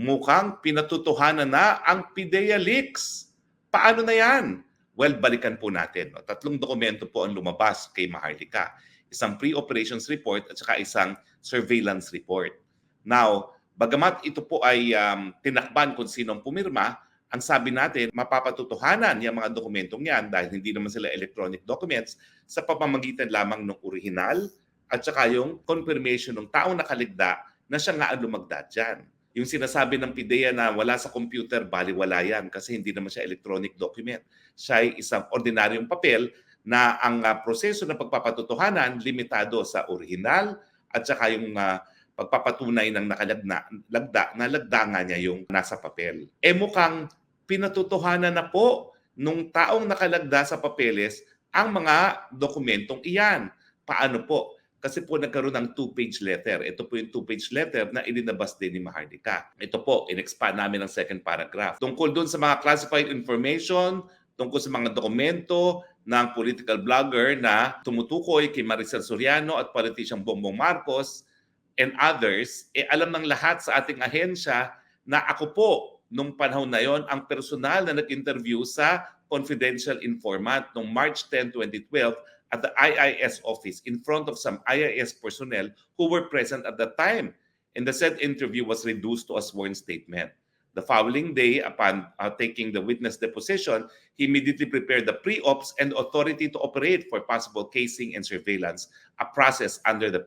mukhang pinatutuhanan na ang PIDEA leaks. Paano na yan? Well, balikan po natin. Tatlong dokumento po ang lumabas kay Maharlika. Isang pre-operations report at saka isang surveillance report. Now, bagamat ito po ay um, tinakban kung sinong pumirma, ang sabi natin, mapapatutuhanan yung mga dokumentong yan dahil hindi naman sila electronic documents sa pamamagitan lamang ng original at saka yung confirmation ng taong nakaligda na siya nga ang lumagda dyan. Yung sinasabi ng PIDEA na wala sa computer, baliwala yan kasi hindi naman siya electronic document. Siya ay isang ordinaryong papel na ang ah, proseso ng pagpapatutuhanan limitado sa original at saka yung ah, pagpapatunay ng nakalagda lagda, na lagda niya yung nasa papel. Eh mukhang pinatutuhanan na po nung taong nakalagda sa papeles ang mga dokumentong iyan. Paano po? Kasi po nagkaroon ng two-page letter. Ito po yung two-page letter na ilinabas din ni Mahardika. Ito po, in-expand namin ang second paragraph. Tungkol doon sa mga classified information, tungkol sa mga dokumento ng political blogger na tumutukoy kay Maricel Soriano at politician Bongbong Marcos and others, eh alam ng lahat sa ating ahensya na ako po nung panahon na yon ang personal na nag-interview sa confidential informant noong March 10, 2012 at the IIS office in front of some IIS personnel who were present at the time. And the said interview was reduced to a sworn statement. The following day, upon uh, taking the witness deposition, he immediately prepared the pre-ops and authority to operate for possible casing and surveillance, a process under the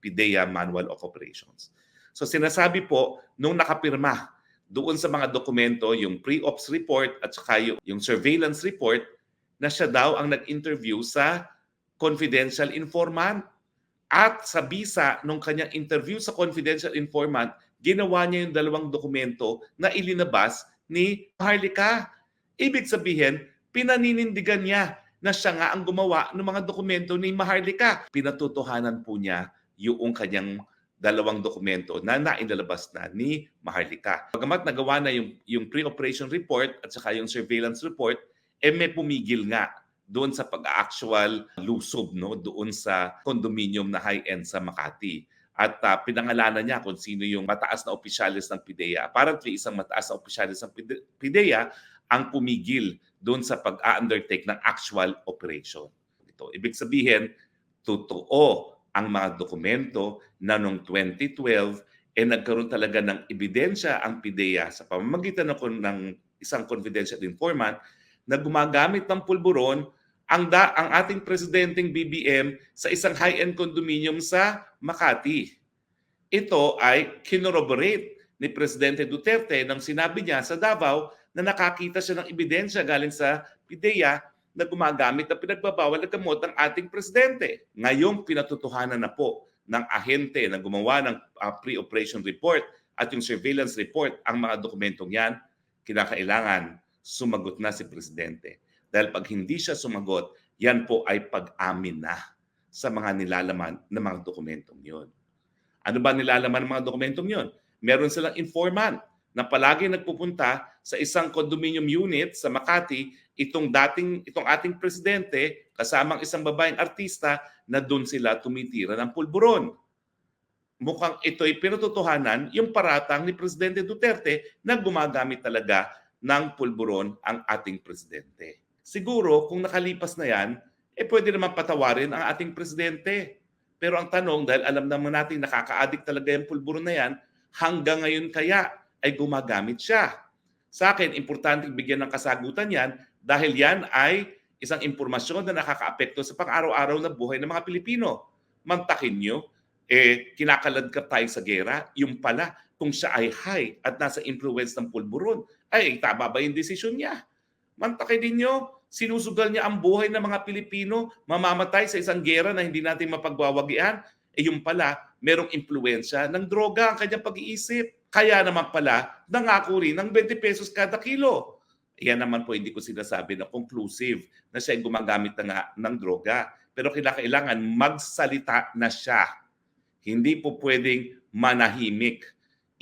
PIDEA Manual of Operations. So sinasabi po, nung nakapirma doon sa mga dokumento, yung pre-ops report at saka yung, yung surveillance report, na siya daw ang nag-interview sa confidential informant. At sa bisa nung kanyang interview sa confidential informant, ginawa niya yung dalawang dokumento na ilinabas ni Harlika. Ibig sabihin, pinaninindigan niya na siya nga ang gumawa ng mga dokumento ni Maharlika. Pinatutuhanan po niya yung kanyang dalawang dokumento na nainalabas na ni Maharlika. Pagamat nagawa na yung, yung pre-operation report at saka yung surveillance report, eh may pumigil nga doon sa pag-actual lusob no doon sa condominium na high-end sa Makati. At ah, pinangalanan niya kung sino yung mataas na opisyalis ng PIDEA. Apparently, isang mataas na opisyalis ng Pide- PIDEA ang pumigil doon sa pag-undertake ng actual operation. Ito, ibig sabihin, totoo ang mga dokumento na noong 2012 eh nagkaroon talaga ng ebidensya ang PIDEA sa pamamagitan ng, ng isang confidential informant na gumagamit ng pulburon ang da, ang ating presidenteng BBM sa isang high-end condominium sa Makati. Ito ay kinorroborate ni Presidente Duterte nang sinabi niya sa Davao na nakakita siya ng ebidensya galing sa PIDEA na gumagamit na pinagbabawal na gamot ng ating presidente. Ngayong pinatutuhanan na po ng ahente na gumawa ng uh, pre-operation report at yung surveillance report ang mga dokumentong yan, kinakailangan sumagot na si Presidente. Dahil pag hindi siya sumagot, yan po ay pag-amin na sa mga nilalaman ng mga dokumentong yon. Ano ba nilalaman ng mga dokumentong yon? Meron silang informant na palagi nagpupunta sa isang condominium unit sa Makati itong dating itong ating presidente kasamang isang babaeng artista na doon sila tumitira ng pulburon. Mukhang ito'y pinatutuhanan yung paratang ni Presidente Duterte na gumagamit talaga ng pulburon ang ating presidente. Siguro kung nakalipas na yan, eh pwede naman patawarin ang ating presidente. Pero ang tanong, dahil alam naman natin nakaka-addict talaga yung pulburon na yan, hanggang ngayon kaya ay gumagamit siya. Sa akin, importante bigyan ng kasagutan yan dahil yan ay isang impormasyon na nakakaapekto sa pang-araw-araw na buhay ng mga Pilipino. Mantakin nyo, eh, kinakaladkap tayo sa gera, yung pala, kung siya ay high at nasa influence ng pulburon, ay tama ba yung desisyon niya? Mantakin ninyo, sinusugal niya ang buhay ng mga Pilipino, mamamatay sa isang gera na hindi natin mapagwawagian, eh yung pala, merong impluensya ng droga ang kanyang pag-iisip. Kaya naman pala, nangako rin ng 20 pesos kada kilo. Yan naman po hindi ko sinasabi na conclusive na siya ay gumagamit na nga ng droga. Pero kailangan magsalita na siya. Hindi po pwedeng manahimik.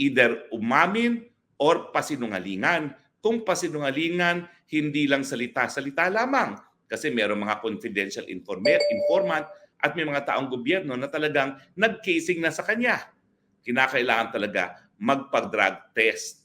Either umamin or pasinungalingan. Kung pasinungalingan, hindi lang salita-salita lamang. Kasi meron mga confidential informa- informant at may mga taong gobyerno na talagang nag-casing na sa kanya. Kinakailangan talaga magpag-drug test.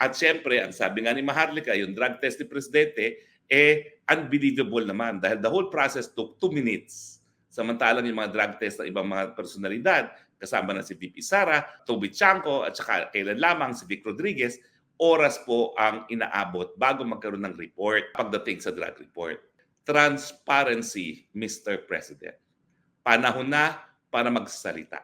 At syempre, ang sabi nga ni Maharlika, yung drug test ni Presidente, eh, unbelievable naman dahil the whole process took two minutes. Samantalang yung mga drug test ng ibang mga personalidad, kasama na si VP Sara, Toby Chanco, at saka kailan lamang si Vic Rodriguez, oras po ang inaabot bago magkaroon ng report pagdating sa drug report. Transparency, Mr. President. Panahon na para magsalita.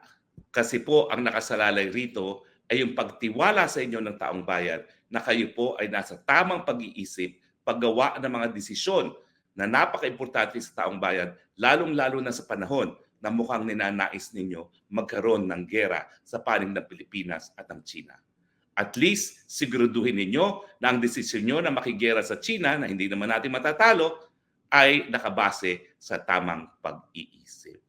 Kasi po ang nakasalalay rito ay yung pagtiwala sa inyo ng taong bayan na kayo po ay nasa tamang pag-iisip, paggawa ng mga desisyon na napaka-importante sa taong bayan, lalong-lalo na sa panahon na mukhang ninanais ninyo magkaroon ng gera sa panig ng Pilipinas at ng China. At least, siguraduhin ninyo na ang desisyon nyo na makigera sa China, na hindi naman natin matatalo, ay nakabase sa tamang pag-iisip.